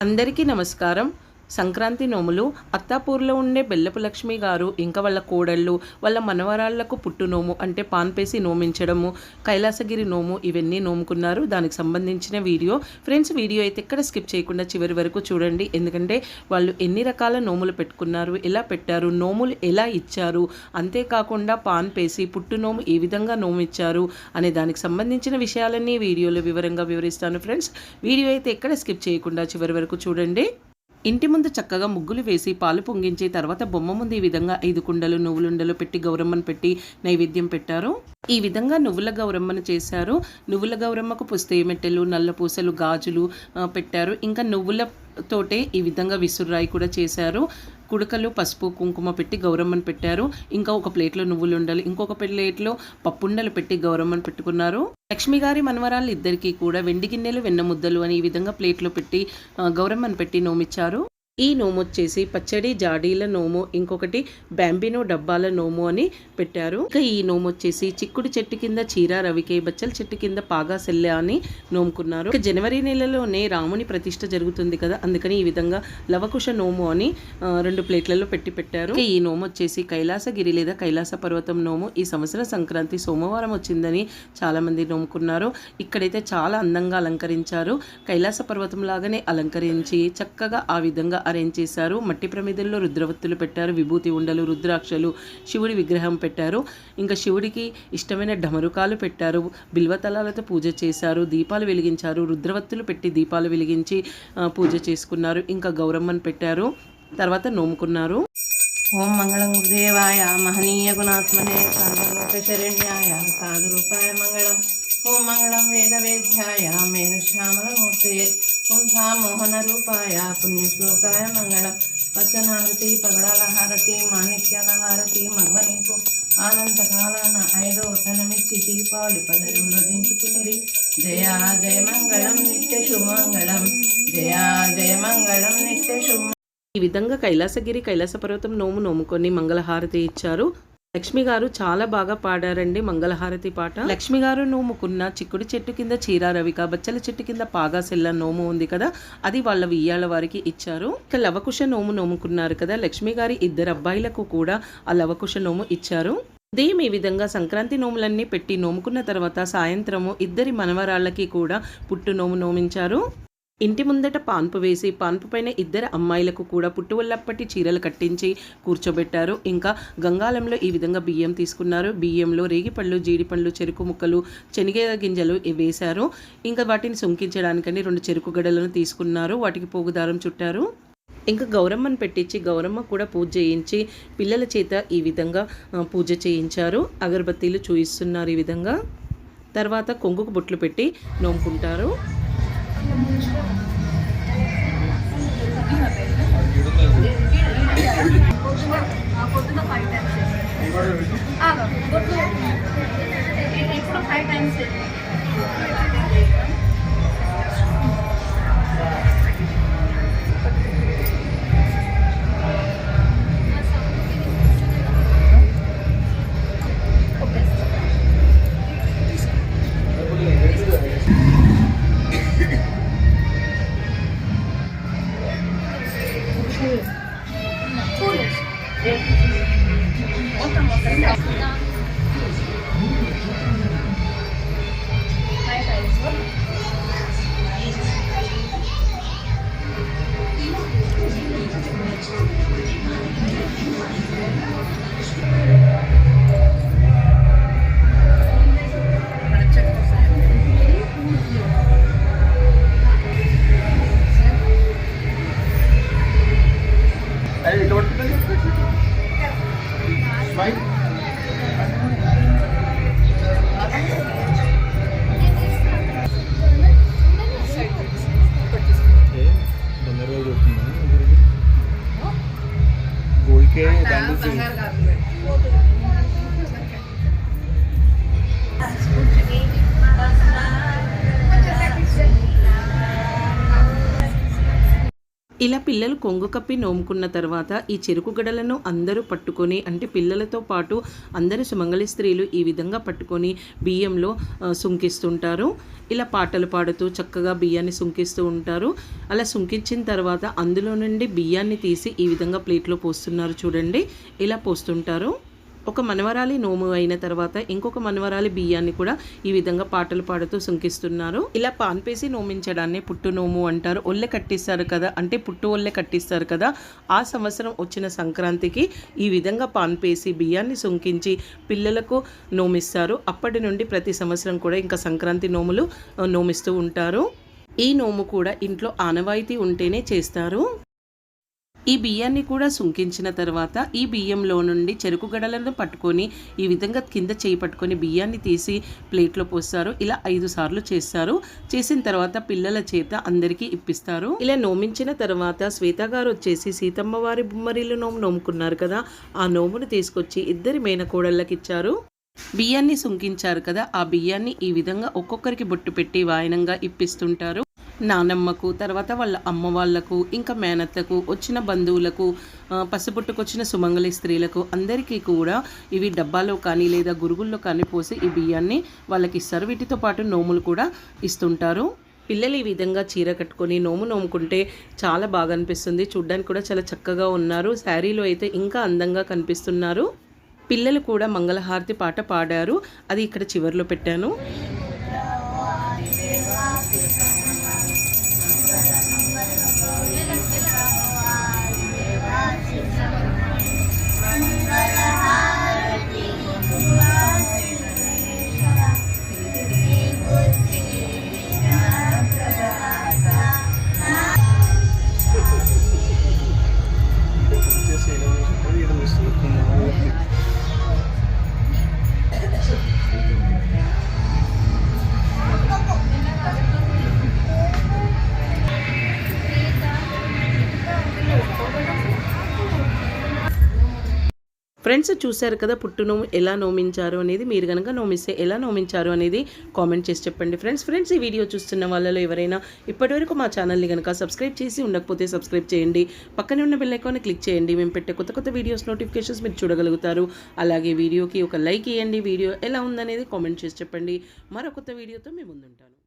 అందరికీ నమస్కారం. సంక్రాంతి నోములు అత్తాపూర్లో ఉండే బెల్లపు లక్ష్మి గారు ఇంకా వాళ్ళ కోడళ్ళు వాళ్ళ మనవరాళ్ళకు పుట్టు నోము అంటే పాన్పేసి నోమించడము కైలాసగిరి నోము ఇవన్నీ నోముకున్నారు. దానికి సంబంధించిన వీడియో ఫ్రెండ్స్ వీడియో అయితే ఎక్కడ స్కిప్ చేయకుండా చివరి వరకు చూడండి. ఎందుకంటే వాళ్ళు ఎన్ని రకాల నోములు పెట్టుకున్నారు ఎలా పెట్టారు నోములు ఎలా ఇచ్చారు అంతేకాకుండా పాన్ పేసి పుట్టు నోము ఏ విధంగా నోమిచ్చారు అనే దానికి సంబంధించిన విషయాలన్నీ వీడియోలో వివరంగా వివరిస్తాను ఫ్రెండ్స్. వీడియో అయితే ఎక్కడ స్కిప్ చేయకుండా చివరి వరకు చూడండి. ఇంటి ముందు చక్కగా ముగ్గులు వేసి పాలు పొంగించి తర్వాత బొమ్మ ముందు ఈ విధంగా ఐదు కుండలు నువ్వులుండలు పెట్టి గౌరమ్మను పెట్టి నైవేద్యం పెట్టారు. ఈ విధంగా నువ్వుల గౌరమ్మను చేశారు. నువ్వుల గౌరమ్మకు పుస్తయ మెట్టెలు నల్ల పూసలు గాజులు పెట్టారు. ఇంకా నువ్వుల తోటే ఈ విధంగా విసుర్రాయి కూడా చేశారు. కుడకలు పసుపు కుంకుమ పెట్టి గౌరమ్మను పెట్టారు. ఇంకా ఒక ప్లేట్లో నువ్వులు ఉండాలి. ఇంకొక ప్లేట్లో పప్పుండలు పెట్టి గౌరమ్మను పెట్టుకున్నారు. లక్ష్మి గారి మనవరాలు ఇద్దరికి కూడా వెండి గిన్నెలు వెన్న ముద్దలు అని ఈ విధంగా ప్లేట్లో పెట్టి గౌరమ్మను పెట్టి నోమిచ్చారు. ఈ నోము వచ్చేసి పచ్చడి జాడీల నోము ఇంకొకటి బ్యాంబినో డబ్బాల నోము అని పెట్టారు. ఇంకా ఈ నోము వచ్చేసి చిక్కుడు చెట్టు కింద చీర రవికే బచ్చల చెట్టు కింద పాగా సెల్లె అని నోముకున్నారు. ఇక జనవరి నెలలోనే రాముని ప్రతిష్ట జరుగుతుంది కదా అందుకని ఈ విధంగా లవకుశ నోము అని రెండు ప్లేట్లలో పెట్టి పెట్టారు. ఈ నోము వచ్చేసి కైలాసగిరి లేదా కైలాస పర్వతం నోము. ఈ సంవత్సరం సంక్రాంతి సోమవారం వచ్చిందని చాలా మంది నోముకున్నారు. ఇక్కడైతే చాలా అందంగా అలంకరించారు. కైలాస పర్వతం లాగానే అలంకరించి చక్కగా ఆ విధంగా అరేంజ్ చేశారు. మట్టి ప్రమిదల్లో రుద్రవత్తులు పెట్టారు. విభూతి ఉండలు రుద్రాక్షలు శివుడి విగ్రహం పెట్టారు. ఇంకా శివుడికి ఇష్టమైన ఢమరుకాలు పెట్టారు. బిల్వతలాలతో పూజ చేశారు. దీపాలు వెలిగించారు. రుద్రవత్తులు పెట్టి దీపాలు వెలిగించి పూజ చేసుకున్నారు. ఇంకా గౌరమ్మను పెట్టారు. తర్వాత నోముకున్నారు. ఓం మంగళం గురుదేవాయ మహనీయ గుణాత్మనే సర్వలోక సాధురూపాయ మంగళం. ఓం మంగళం వేద వేద్యాయ మేఘశ్యామలమూర్తే రూపాయ పుణ్యశ్లోకాయ మంగళం. పచ్చనహారతి పగడాల హారతి మాణిక్యాల హారతి మగవనీకు ఆనందకాలాన ఐదో తనమిచ్చి దీపావళి పదరంలో దించుకుని జయా జయ మంగళం నిత్య శుభమంగళం. జయా జయ మంగళం నిత్య శుభ ఈ విధంగా కైలాసగిరి కైలాస పర్వతం నోము నోముకొని మంగళహారతి ఇచ్చారు. లక్ష్మి గారు చాలా బాగా పాడారండి మంగళహారతి పాట. లక్ష్మి గారు నోముకున్న చిక్కుడు చెట్టు కింద చీర రవిక బచ్చల చెట్టు కింద పాగా సెల్ల నోము ఉంది కదా అది వాళ్ళ వియ్యాల వారికి ఇచ్చారు. ఇక లవకుశ నోము నోముకున్నారు కదా లక్ష్మి గారి ఇద్దరు అబ్బాయిలకు కూడా ఆ లవకుశ నోము ఇచ్చారు. ఉదయం ఈ విధంగా సంక్రాంతి నోములన్నీ పెట్టి నోముకున్న తర్వాత సాయంత్రము ఇద్దరి మనవరాళ్ళకి కూడా పుట్టు నోము నోమించారు. ఇంటి ముందట పాన్పు వేసి పాన్పు పైన ఇద్దరు అమ్మాయిలకు కూడా పుట్టువల్లప్పటి చీరలు కట్టించి కూర్చోబెట్టారు. ఇంకా గంగాలంలో ఈ విధంగా బియ్యం తీసుకున్నారు. బియ్యంలో రేగిపళ్ళు జీడిపళ్ళు చెరుకు ముక్కలు శనగ గింజలు వేశారు. ఇంకా వాటిని సొంకించడానికని రెండు చెరుకు గడలను తీసుకున్నారు. వాటికి పోగుదారం చుట్టారు. ఇంకా గౌరమ్మను పెట్టించి గౌరమ్మ కూడా పూజ చేయించి పిల్లల చేత ఈ విధంగా పూజ చేయించారు. అగరబత్తీలు చూయిస్తున్నారు ఈ విధంగా. తర్వాత కొంగుకు బొట్లు పెట్టి నోముకుంటారు. ఇలా పిల్లలు కొంగు కప్పి నోముకున్న తర్వాత ఈ చెరుకు గడలను అందరూ పట్టుకొని అంటే పిల్లలతో పాటు అందరూ సుమంగళి స్త్రీలు ఈ విధంగా పట్టుకొని బియ్యంలో సుంకిస్తుంటారు. ఇలా పాటలు పాడుతూ చక్కగా బియ్యాన్ని సుంకిస్తూ ఉంటారు. అలా సుంకించిన తర్వాత అందులో నుండి బియ్యాన్ని తీసి ఈ విధంగా ప్లేట్లో పోస్తున్నారు చూడండి. ఇలా పోస్తుంటారు. ఒక మనవరాలి నోము అయిన తర్వాత ఇంకొక మనవరాలి బియ్యాన్ని కూడా ఈ విధంగా పాటలు పాడుతూ సుంకిస్తున్నారు ఇలా పాన్పేసి నోమించడాన్ని పుట్టు నోము అంటారు. ఒళ్ళె కట్టిస్తారు కదా అంటే పుట్టు ఒళ్ళె కట్టిస్తారు కదా ఆ సంవత్సరం వచ్చిన సంక్రాంతికి ఈ విధంగా పాన్పేసి బియ్యాన్ని సుంకించి పిల్లలకు నోమిస్తారు. అప్పటి నుండి ప్రతి సంవత్సరం కూడా ఇంకా సంక్రాంతి నోములు నోమిస్తూ ఉంటారు. ఈ నోము కూడా ఇంట్లో ఆనవాయితీ ఉంటేనే చేస్తారు. ఈ బియ్యాన్ని కూడా సుంకించిన తర్వాత ఈ బియ్యంలో నుండి చెరుకు గడలను పట్టుకొని ఈ విధంగా కింద చేయి పట్టుకొని బియ్యాన్ని తీసి ప్లేట్లో పోస్తారు. ఇలా ఐదు సార్లు చేస్తారు. చేసిన తర్వాత పిల్లల చేత అందరికీ ఇప్పిస్తారు. ఇలా నోమించిన తర్వాత శ్వేత గారు వచ్చేసి సీతమ్మ వారి బొమ్మరిల్లు నోము నోముకున్నారు కదా ఆ నోమును తీసుకొచ్చి ఇద్దరి మేనకోడళ్ళకి ఇచ్చారు. బియ్యాన్ని సుంకించారు కదా ఆ బియ్యాన్ని ఈ విధంగా ఒక్కొక్కరికి బొట్టు పెట్టి వాయనంగా ఇప్పిస్తుంటారు. నానమ్మకు తర్వాత వాళ్ళ అమ్మ వాళ్ళకు ఇంకా మేనత్తకు వచ్చిన బంధువులకు ఆ, పసిపుట్టుకొచ్చిన సుమంగళి స్త్రీలకు అందరికీ కూడా ఇవి డబ్బాలో కానీ లేదా గురుగుల్లో కానీ పోసి ఈ బియ్యాన్ని వాళ్ళకి ఇస్తారు వీటితో పాటు నోములు కూడా ఇస్తుంటారు. పిల్లలు ఈ విధంగా చీర కట్టుకొని నోము నోముకుంటే చాలా బాగా అనిపిస్తుంది. చూడ్డానికి కూడా చాలా చక్కగా ఉన్నారు. శారీలో అయితే ఇంకా అందంగా కనిపిస్తున్నారు. పిల్లలు కూడా మంగళహారతి పాట పాడారు. అది ఇక్కడ చివర్లో పెట్టాను. ఫ్రెండ్స్ చూశారు కదా పుట్టును ఎలా నోమించారు అనేది మీరు కనుక నోమిస్తే ఎలా నోమించారు అనేది కామెంట్ చేసి చెప్పండి. ఫ్రెండ్స్ ఫ్రెండ్స్ ఈ వీడియో చూస్తున్న వాళ్ళలో ఎవరైనా ఇప్పటివరకు మా ఛానల్ని కనుక సబ్స్క్రైబ్ చేసి ఉండకపోతే సబ్స్క్రైబ్ చేయండి. పక్కనే ఉన్న బెల్ ఐకాన్ని క్లిక్ చేయండి. మేము పెట్టే కొత్త కొత్త వీడియోస్ నోటిఫికేషన్స్ మీరు చూడగలుగుతారు. అలాగే వీడియోకి ఒక లైక్ ఇవ్వండి వీడియో ఎలా ఉందనేది కామెంట్ చేసి చెప్పండి. మరో కొత్త వీడియోతో మేము ముందుంటాను.